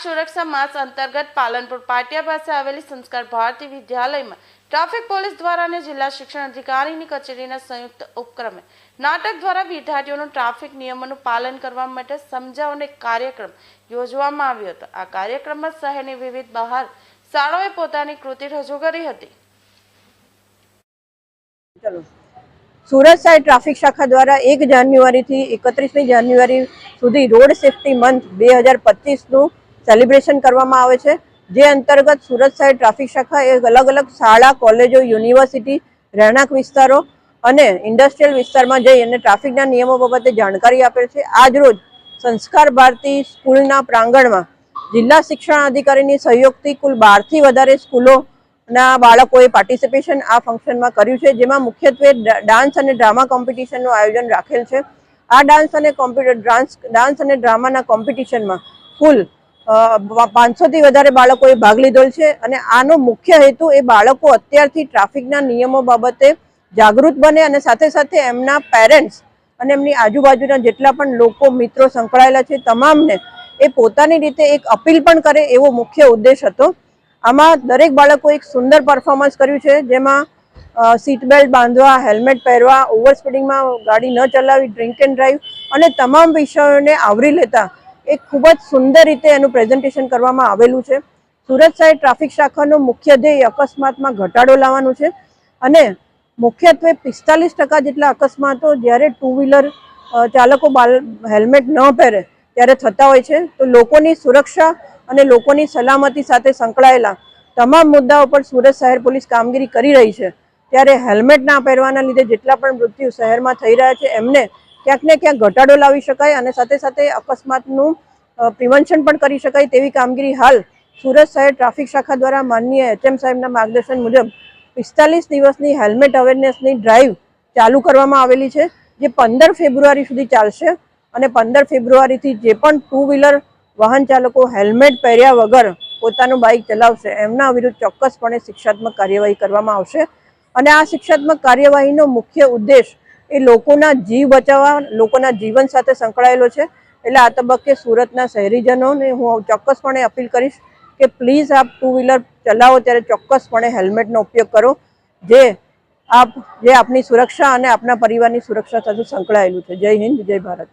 સુરક્ષા માસ અંતર્ગત પાલનપુર પાટિયા પાસે આવેલી સંસ્કાર ભારતી વિદ્યાલયમાં ટ્રાફિક પોલીસ દ્વારા અને જિલ્લા શિક્ષણ અધિકારીની કચેરીના સંયુક્ત ઉપક્રમે નાટક દ્વારા વિદ્યાર્થીઓનું ટ્રાફિક નિયમોનું પાલન કરવા માટે સમજાવવાનો કાર્યક્રમ યોજવામાં આવ્યો હતો. આ કાર્યક્રમમાં શહેરની વિવિધ બહાર શાળાઓએ પોતાની કૃતિ રજૂ કરી હતી. સુરત સાઈડ ટ્રાફિક શાખા દ્વારા એક જાન્યુઆરીથી એકત્રીસમી જાન્યુઆરી સુધી રોડ સેફટી મંથ બે હજાર પચીસનું સેલિબ્રેશન કરવામાં આવે છે, જે અંતર્ગત સુરત શહેર ટ્રાફિક શાખા એ અલગ અલગ શાળા, કોલેજો, યુનિવર્સિટી, રહેણાંક વિસ્તારો અને ઇન્ડસ્ટ્રીયલ વિસ્તારમાં જઈ અને ટ્રાફિકના નિયમો બાબતે જાણકારી આપે છે. આજ રોજ સંસ્કાર ભારતી સ્કૂલના પ્રાંગણમાં જિલ્લા શિક્ષણ અધિકારીની સહયોગથી કુલ બારથી વધારે સ્કૂલોના બાળકોએ પાર્ટિસિપેશન આ ફંક્શનમાં કર્યું છે, જેમાં મુખ્યત્વે ડાન્સ અને ડ્રામા કોમ્પિટિશનનું આયોજન રાખેલ છે. આ ડાન્સ અને કોમ્પ્યુટર ડાન્સ ડાન્સ અને ડ્રામાના કોમ્પિટિશનમાં કુલ પાંચસોથી વધારે બાળકોએ ભાગ લીધો છે અને આનો મુખ્ય હેતુ એ બાળકો અત્યારથી ટ્રાફિકના નિયમો બાબતે જાગૃત બને અને સાથે સાથે એમના પેરેન્ટ્સ અને એમની આજુબાજુના જેટલા પણ લોકો, મિત્રો સંકળાયેલા છે, તમામને એ પોતાની રીતે એક અપીલ પણ કરે એવો મુખ્ય ઉદ્દેશ હતો. આમાં દરેક બાળકો એક સુંદર પરફોર્મન્સ કર્યું છે, જેમાં સીટ બેલ્ટ બાંધવા હેલ્મેટ પહેરવા ઓવર સ્પીડિંગમાં ગાડી ન ચલાવી ડ્રિંક એન્ડ ડ્રાઈવ અને તમામ વિષયોને આવરી લેતા એક ખૂબ જ સુંદર રીતે એનું પ્રેઝન્ટેશન કરવામાં આવેલું છે. સુરત શહેર ટ્રાફિક શાખાનો મુખ્ય ધ્યેય અકસ્માતમાં ઘટાડો લાવવાનું છે અને મુખ્યત્વે પિસ્તાલીસ ટકા જેટલા અકસ્માતો જ્યારે ટુ વ્હીલર ચાલકો બાલ, હેલ્મેટ ન પહેરે ત્યારે થતા હોય છે. તો લોકોની સુરક્ષા અને લોકોની સલામતી સાથે સંકળાયેલા તમામ મુદ્દાઓ પર સુરત શહેર પોલીસ કામગીરી કરી રહી છે. ત્યારે હેલ્મેટ ના પહેરવાના લીધે જેટલા પણ મૃત્યુ શહેરમાં થઈ રહ્યા છે, એમને ક્યાંક ને ક્યાંક ઘટાડો લાવી શકાય અને સાથે સાથે અકસ્માતનું પ્રિવેન્શન પણ કરી શકાય તેવી કામગીરી હાલ સુરત શહેર ટ્રાફિક શાખા દ્વારા માનનીય એચએમ સાહેબના માર્ગદર્શન મુજબ પિસ્તાલીસ દિવસની હેલ્મેટ અવેરનેસની ડ્રાઈવ ચાલુ કરવામાં આવેલી છે, જે પંદર ફેબ્રુઆરી સુધી ચાલશે અને પંદર ફેબ્રુઆરીથી જે પણ ટુ વ્હીલર વાહન ચાલકો હેલ્મેટ પહેર્યા વગર પોતાનું બાઇક ચલાવશે, એમના વિરુદ્ધ ચોક્કસપણે શિક્ષાત્મક કાર્યવાહી કરવામાં આવશે. અને આ શિક્ષાત્મક કાર્યવાહીનો મુખ્ય ઉદ્દેશ એ લોકોના જીવ બચાવવા, લોકોના જીવન સાથે સંકળાયેલો છે. એટલે આ તબક્કે સુરતના શહેરીજનોને હું ચોક્કસપણે અપીલ કરીશ કે પ્લીઝ આપ ટુ વ્હીલર ચલાવો, ત્યારે ચોક્કસપણે હેલ્મેટનો ઉપયોગ કરો. જે આપ, જે આપની સુરક્ષા અને આપના પરિવારની સુરક્ષા સાથે સંકળાયેલું છે. જય હિન્દ, જય ભારત.